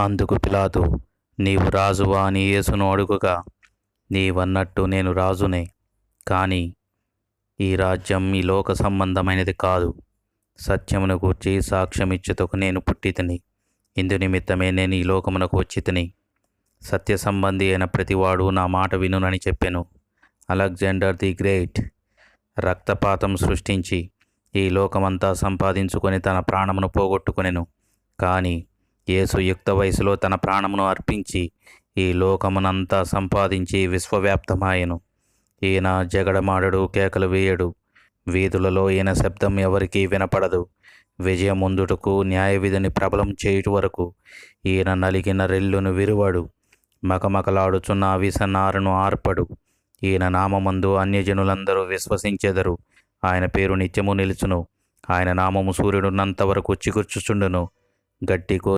అందుకు పిలాతు నీవు రాజువా అని యేసును అడుగుగా నీవన్నట్టు నేను రాజునే. కానీ ఈ రాజ్యం ఈ లోక సంబంధమైనది కాదు. సత్యమును గూర్చి సాక్ష్యమిచ్చుటకు నేను పుట్టితిని. ఇందు నిమిత్తమే నేను ఈ లోకమునకు వచ్చి తిని. సత్య సంబంధి అయిన ప్రతివాడు నా మాట వినునని చెప్పెను. అలెగ్జాండర్ ది గ్రేట్ రక్తపాతం సృష్టించి ఈ లోకమంతా సంపాదించుకొని తన ప్రాణమును పోగొట్టుకునెను. కానీ యేసు యుక్త వయసులో తన ప్రాణమును అర్పించి ఈ లోకమునంతా సంపాదించి విశ్వవ్యాప్తమాయను. ఈయన జగడమాడడు కేకలు వేయడు. వీధులలో ఈయన శబ్దం ఎవరికీ వినపడదు. విజయం ముందుటకు న్యాయవిధిని ప్రబలం చేయుట వరకు ఈయన నలిగిన రెల్లును విరువడు. మకమకలాడుచున్న విసనారను ఆర్పడు. ఈయన నామమందు అన్యజనులందరూ విశ్వసించెదరు. ఆయన పేరు నిత్యము నిలుచును. ఆయన నామము సూర్యుడున్నంత వరకు చిగుర్చుచుండును గట్టి